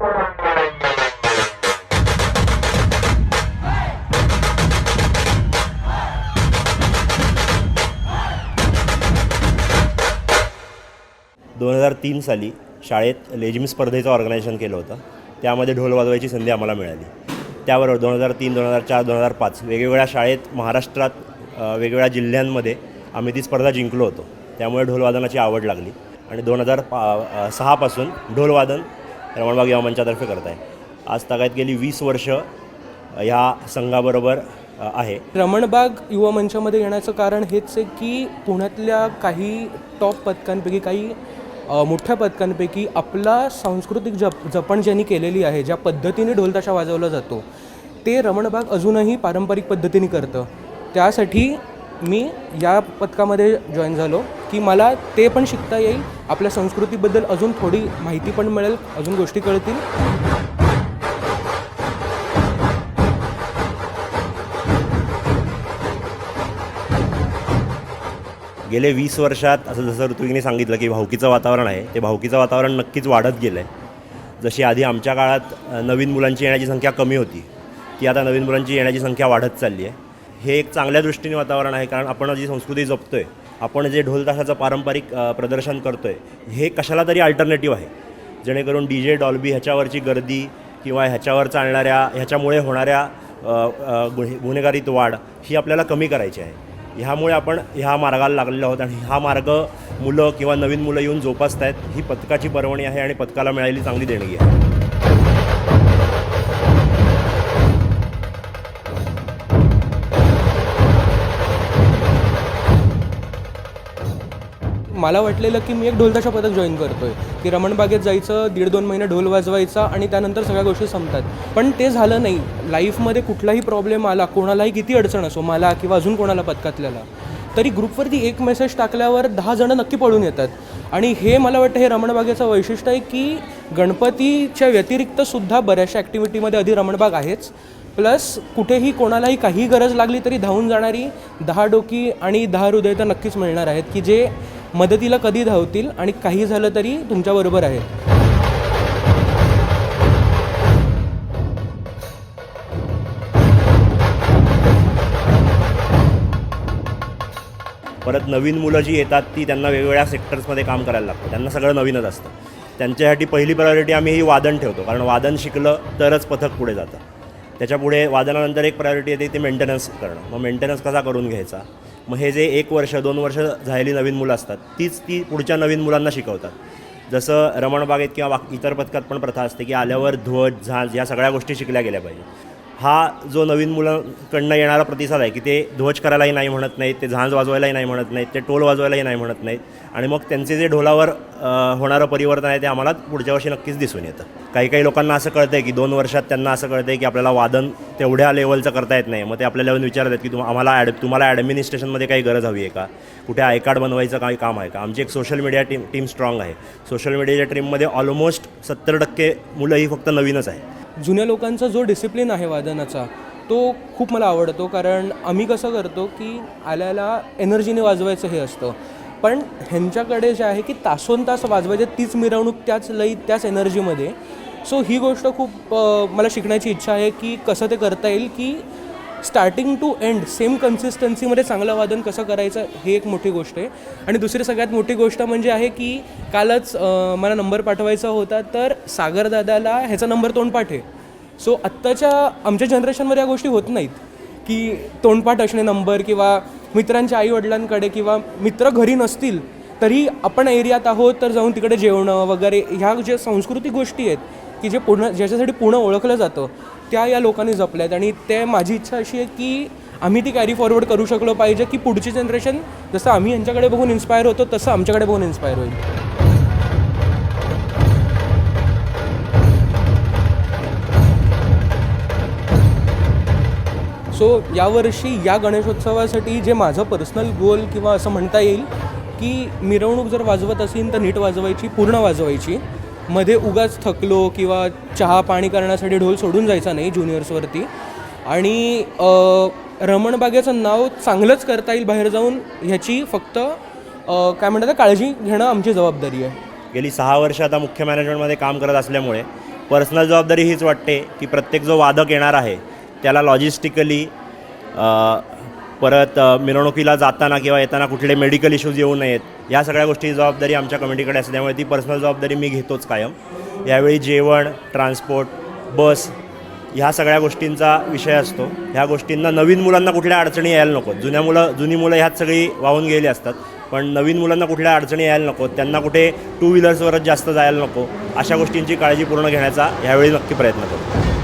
दोन हजार तीन साली शाळेत लेझिम स्पर्धेचं ऑर्गनायझेशन केलं होतं. त्यामध्ये ढोल वाजवायची संधी आम्हाला मिळाली. त्याबरोबर दोन हजार तीन दोन हजार चार दोन हजार पाच वेगवेगळ्या शाळेत महाराष्ट्रात वेगवेगळ्या जिल्ह्यांमध्ये आम्ही ती स्पर्धा जिंकलो होतो. त्यामुळे ढोलवादनाची आवड लागली. आणि दोन हजार पा सहापासून ढोलवादन रमणबाग युवा मंचातर्फे करत आहे आज तागायत गेली वीस वर्ष ह्या संघाबरोबर आहे. रमणबाग युवा मंचामध्ये येण्याचं कारण हेच आहे की पुण्यातल्या काही टॉप पथकांपैकी काही मोठ्या पथकांपैकी आपला सांस्कृतिक जप जपण ज्यांनी केलेली आहे ज्या पद्धतीने ढोलताशा वाजवला जातो ते रमणबाग अजूनही पारंपरिक पद्धतीने करतं. त्यासाठी मी या पथकामध्ये जॉईन झालो की मला ते पण शिकता येईल. आपल्या संस्कृतीबद्दल अजून थोडी माहिती पण मिळेल अजून गोष्टी कळतील. गेले वीस वर्षात असं जसं ऋतुकीने सांगितलं की भावकीचं वातावरण आहे ते भावकीचं वातावरण नक्कीच वाढत गेलं आहे जशी आधी आमच्या काळात नवीन मुलांची येण्याची संख्या कमी होती ती आता नवीन मुलांची येण्याची संख्या वाढत चालली आहे. हे एक चांगल्या दृष्टीने वातावरण आहे कारण आपण जी संस्कृती जपतो आहे आपण जे ढोल ताशाचं पारंपरिक प्रदर्शन करतो आहे हे कशाला तरी अल्टरनेटिव्ह आहे. जेणेकरून डी जे डॉल्बी ह्याच्यावरची गर्दी किंवा ह्याच्यावर चालणाऱ्या ह्याच्यामुळे होणाऱ्या गुन्हेगारीत वाढ ही आपल्याला कमी करायची आहे. ह्यामुळे आपण ह्या मार्गाला लागलेलो आहोत आणि हा मार्ग मुलं किंवा नवीन मुलं येऊन जोपासत आहेत ही पथकाची पर्वणी आहे आणि पथकाला मिळालेली चांगली देणगी आहे. मला वाटलेलं की मी एक ढोलताशा पथक जॉईन करतोय. की रमणबागेत जायचं दीड दोन महिने ढोल वाजवायचा आणि त्यानंतर सगळ्या गोष्टी संपतात. पण ते झालं नाही. लाईफमध्ये कुठलाही प्रॉब्लेम आला कोणालाही किती अडचण असो मला किंवा अजून कोणाला पथकातल्याला तरी ग्रुपवरती एक मेसेज टाकल्यावर दहा जणं नक्की पळून येतात. आणि हे मला वाटतं हे रमणबागेचं वैशिष्ट्य आहे की गणपतीच्या व्यतिरिक्त सुद्धा बऱ्याचशा ॲक्टिव्हिटीमध्ये आधी रमणबाग आहेच. प्लस कुठेही कोणालाही काही गरज लागली तरी धावून जाणारी दहा डोकी आणि दहा हृदय तर नक्कीच मिळणार आहेत की जे मदतीला कधी धावतील आणि काही झालं तरी तुमच्याबरोबर आहेत. परत नवीन मुलं जी येतात ती त्यांना वेगवेगळ्या सेक्टर्समध्ये काम करायला लागतं त्यांना सगळं नवीनच असतं. त्यांच्यासाठी पहिली प्रायोरिटी आम्ही ही वादन ठेवतो. कारण वादन शिकलं तरच पथक पुढे जातं. त्याच्यापुढे वादनानंतर एक प्रायोरिटी येते ते मेंटेनन्स करणं. मग मेंटेनन्स कसा करून घ्यायचा? मग हे जे एक वर्ष दोन वर्ष झालेली नवीन मुलं असतात तीच ती पुढच्या नवीन मुलांना शिकवतात. जसं रमणबागेत किंवा इतर पथकात पण प्रथा असते की आल्यावर ध्वज झांज या सगळ्या गोष्टी शिकल्या गेल्या पाहिजे हा जो नवीन मुलांकडनं येणारा प्रतिसाद आहे की ते ध्वज करायलाही नाही म्हणत नाहीत ते झांज वाजवायलाही नाही म्हणत नाहीत ते टोल वाजवायलाही नाही म्हणत नाहीत. आणि मग त्यांचे जे ढोलावर होणारं परिवर्तन आहे ते आम्हाला पुढच्या वर्षी नक्कीच दिसून येतं. काही काही लोकांना असं कळतं आहे की दोन वर्षात त्यांना असं कळतं आहे की आपल्याला वादन तेवढ्या लेवलचं करता येत नाही. मग ते आपल्याला येऊन विचारत आहेत की तुम आम्हाला ॲड तुम्हाला ॲडमिनिस्ट्रेशनमध्ये काही गरज हवी आहे का? कुठे आय कार्ड बनवायचं काही काम आहे का? आमची एक social media team team strong आहे. सोशल मीडियाच्या टीममध्ये ऑलमोस्ट सत्तर टक्के मुलं ही फक्त नवीनच आहे जुन्या लोकांचा जो डिसिप्लिन आहे वादनाचा तो खूप मला आवडतो. कारण आम्ही कसं करतो की आल्याला एनर्जीने वाजवायचं हे असतं. पण ह्यांच्याकडे जे आहे की तासोन तास वाजवायचे तीच मिरवणूक त्याच लई त्याच एनर्जीमध्ये सो ही गोष्ट खूप मला शिकण्याची इच्छा आहे की कसं ते करता येईल की स्टार्टिंग टू एंड सेम कन्सिस्टन्सीमध्ये चांगलं वादन कसं करायचं हे एक मोठी गोष्ट आहे. आणि दुसरी सगळ्यात मोठी गोष्ट म्हणजे आहे की कालच मला नंबर पाठवायचा होता तर सागरदादाला ह्याचा नंबर तोंडपाठ आहे. सो आत्ताच्या आमच्या जनरेशनमध्ये या गोष्टी होत नाहीत. की तोंडपाठ असणे नंबर किंवा मित्रांच्या आईवडिलांकडे किंवा मित्र घरी नसतील तरी आपण एरियात आहोत तर जाऊन तिकडे जेवणं वगैरे ह्या ज्या सांस्कृतिक गोष्टी आहेत की जे पूर्ण ज्याच्यासाठी पूर्ण ओळखलं जातं त्या या लोकांनी जपल्या आहेत आणि ते माझी इच्छा अशी आहे की आम्ही ती कॅरी फॉरवर्ड करू शकलो पाहिजे की पुढची जनरेशन जसं आम्ही यांच्याकडे बघून इन्स्पायर होतो तसं आमच्याकडे बघून इन्स्पायर होईल. सो यावर्षी या गणेशोत्सवासाठी जे माझं पर्सनल गोल किंवा असं म्हणता येईल की मिरवणूक जर वाजवत असेल तर नीट वाजवायची पूर्ण वाजवायची. मध्ये उगाच थकलो किंवा चहा पाणी करण्यासाठी ढोल सोडून जायचा नाही ज्युनियर्सवरती आणि रमणबागेचं नाव चांगलंच करता येईल बाहेर जाऊन ह्याची फक्त काय म्हणतात काळजी घेणं आमची जबाबदारी आहे. गेली सहा वर्ष आता मुख्य मॅनेजमेंटमध्ये काम करत असल्यामुळे पर्सनल जबाबदारी हीच वाटते की प्रत्येक जो वादक येणार आहे त्याला लॉजिस्टिकली परत मिरवणुकीला जाताना किंवा येताना कुठले मेडिकल इश्यूज येऊ नयेत ह्या सगळ्या गोष्टी जबाबदारी आमच्या कमिटीकडे असते. त्यामुळे ती पर्सनल जबाबदारी मी घेतोच कायम. यावेळी जेवण ट्रान्सपोर्ट बस ह्या सगळ्या गोष्टींचा विषय असतो. ह्या गोष्टींना नवीन मुलांना कुठल्या अडचणी यायला नको जुन्या मुलं जुनी मुलं ह्यात सगळी वाहून गेली असतात. पण नवीन मुलांना कुठल्या अडचणी यायला नको त्यांना कुठे टू व्हीलर्सवरच जास्त जायला नको. अशा गोष्टींची काळजी पूर्ण घेण्याचा ह्यावेळी नक्की प्रयत्न करतो